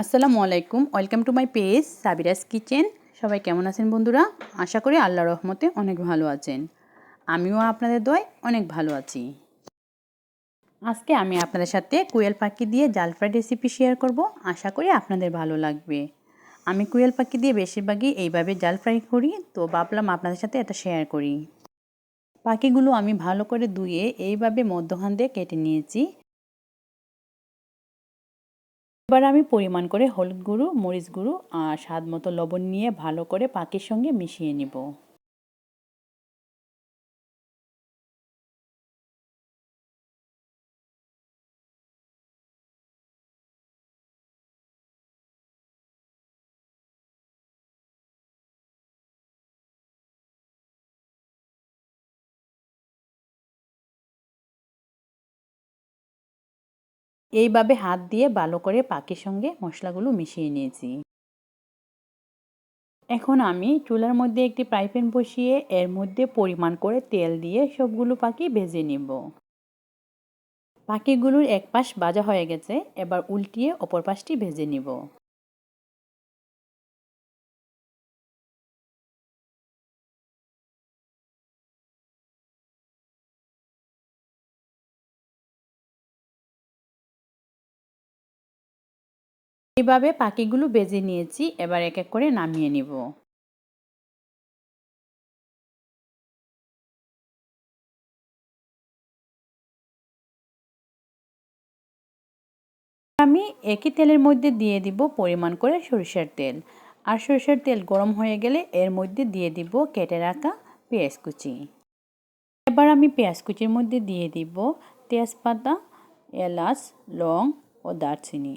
আসসালামু আলাইকুম, welcome to my page Sabira's kitchen. সবাই কেমন আছেন বন্ধুরা? আশা করি আল্লাহ রহমতে অনেক ভালো আছেন। আমিও আপনাদের দয় অনেক ভালো আছি। আজকে আমি আপনাদের সাথে কুয়েল পাখি দিয়ে জাল ফ্রাই রেসিপি শেয়ার করব। আশা করি আপনাদের ভালো লাগবে। আমি কুয়েল পাখি দিয়ে বেশিরভাগই এইভাবে জাল ফ্রাই করি, তো ভাবলাম আপনাদের সাথে এটা শেয়ার করি। পাখিগুলো আমি ভালো করে ধুয়ে এইভাবে মধ্যখান দিয়ে কেটে নিয়েছি। এবার আমি পরিমাণ করে হলুদ গুঁড়ো, মরিচ গুঁড়ো আর স্বাদ মতো লবণ নিয়ে ভালো করে পাখির সঙ্গে মিশিয়ে নিব। এইভাবে হাত দিয়ে ভালো করে পাখির সঙ্গে মশলাগুলো মিশিয়ে নিয়েছি। এখন আমি চুলার মধ্যে একটি ফ্রাই প্যান বসিয়ে এর মধ্যে পরিমাণ করে তেল দিয়ে সবগুলো পাখি ভেজে নিব। পাখিগুলোর এক পাশ ভাজা হয়ে গেছে, এবার উল্টিয়ে অপর পাশটি ভেজে নিব। এইভাবে পাখিগুলো বেজে নিয়েছি, এবার এক এক করে নামিয়ে নিব। আমি একই তেলের মধ্যে দিয়ে দিব পরিমাণ করে সরিষার তেল। আর সরিষার তেল গরম হয়ে গেলে এর মধ্যে দিয়ে দিব কেটে রাখা পেঁয়াজ কুচি। এবার আমি পেঁয়াজ কুচির মধ্যে দিয়ে দিব তেজপাতা, এলাচ, লং ও দারচিনি।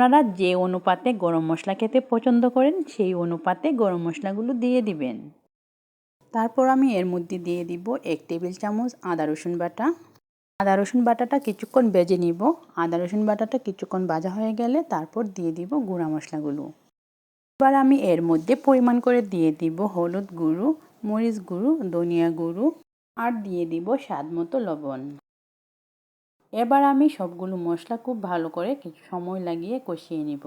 আপনারা যে অনুপাতে গরম মশলা খেতে পছন্দ করেন, সেই অনুপাতে গরম মশলাগুলো দিয়ে দিবেন। তারপর আমি এর মধ্যে দিয়ে দিব এক টেবিল চামচ আদা রসুন বাটা। আদা রসুন বাটাটা কিছুক্ষণ বেজে নিব। আদা রসুন বাটাটা কিছুক্ষণ ভাজা হয়ে গেলে তারপর দিয়ে দিব গুঁড়া মশলাগুলো। এবার আমি এর মধ্যে পরিমাণ করে দিয়ে দিব হলুদ গুঁড়ো, মরিচ গুঁড়ো, ধনিয়া গুঁড়ো, আর দিয়ে দিব স্বাদ মতো লবণ। এবার আমি সবগুলো মশলা খুব ভালো করে কিছু সময় লাগিয়ে কষিয়ে নিব।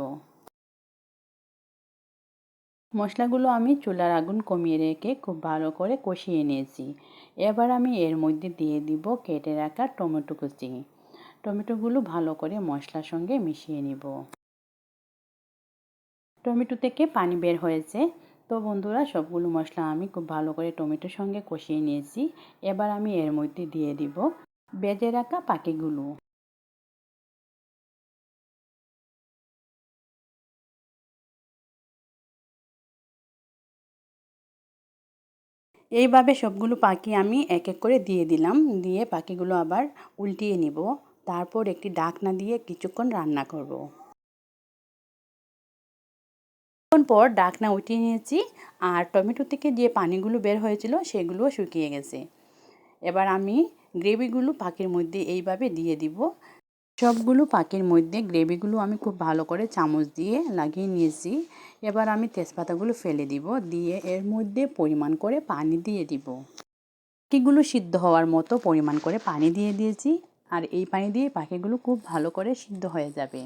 মশলাগুলো আমি চুলার আগুন কমিয়ে রেখে খুব ভালো করে কষিয়ে নিয়েছি। এবার আমি এর মধ্যে দিয়ে দিব কেটে রাখা টমেটো কুচি। টমেটোগুলো ভালো করে মশলার সঙ্গে মিশিয়ে নিব। টমেটো থেকে পানি বের হয়েছে। তো বন্ধুরা, সবগুলো মশলা আমি খুব ভালো করে টমেটোর সঙ্গে কষিয়ে নিয়েছি। এবার আমি এর মধ্যে দিয়ে দিব বেজে রাখা পাখিগুলো এইভাবে সবগুলো পাখি আমি এক এক করে দিয়ে দিলাম। দিয়ে পাখিগুলো আবার উল্টিয়ে নিব। তারপর একটি ডাকনা দিয়ে কিছুক্ষণ রান্না করব। পর ডাকনা উঠিয়ে নিয়েছি। আর টমেটো থেকে যে পানিগুলো বের হয়েছিল সেগুলোও শুকিয়ে গেছে। এবার আমি গ্রেভিগুলো পাখির মধ্যে এইভাবে দিয়ে দিব। সবগুলো পাখির মধ্যে গ্রেভিগুলো আমি খুব ভালো করে চামচ দিয়ে লাগিয়ে নিয়েছি। এবার আমি তেজপাতাগুলো ফেলে দিব, দিয়ে এর মধ্যে পরিমাণ করে পানি দিয়ে দিব। পাখিগুলো সিদ্ধ হওয়ার মতো পরিমাণ করে পানি দিয়ে দিয়েছি, আর এই পানি দিয়ে পাখিগুলো খুব ভালো করে সিদ্ধ হয়ে যাবে।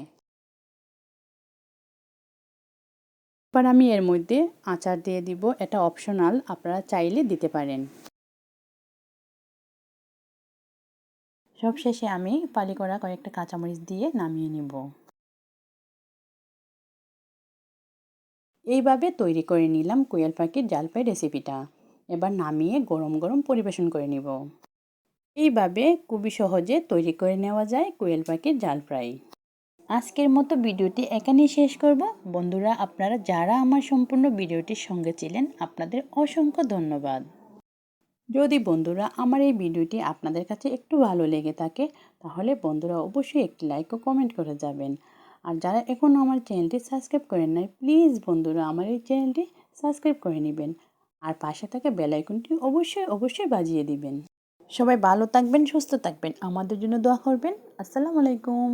এবার আমি এর মধ্যে আচার দিয়ে দিব, এটা অপশনাল, আপনারা চাইলে দিতে পারেন। সব শেষে আমি পালি করা কয়েকটা কাঁচামরিচ দিয়ে নামিয়ে নিব। এইভাবে তৈরি করে নিলাম কোয়েল পাখির জালপাই রেসিপিটা। এবার নামিয়ে গরম গরম পরিবেশন করে নিব। এইভাবে খুবই সহজে তৈরি করে নেওয়া যায় কোয়েল পাখির জাল ফ্রাই আজকের মতো ভিডিওটি এখানেই শেষ করব। বন্ধুরা, আপনারা যারা আমার সম্পূর্ণ ভিডিওটির সঙ্গে ছিলেন, আপনাদের অসংখ্য ধন্যবাদ। যদি বন্ধুরা আমার এই ভিডিওটি আপনাদের কাছে একটু ভালো লেগে থাকে, তাহলে বন্ধুরা অবশ্যই একটি লাইক ও কমেন্ট করে যাবেন। আর যারা এখনও আমার চ্যানেলটি সাবস্ক্রাইব করেন নাই প্লিজ বন্ধুরা আমার এই চ্যানেলটি সাবস্ক্রাইব করে নেবেন। আর পাশে থাকা বেলাইকনটি অবশ্যই অবশ্যই বাজিয়ে দিবেন। সবাই ভালো থাকবেন, সুস্থ থাকবেন। আমাদের জন্য দোয়া করবেন। আসসালামু আলাইকুম।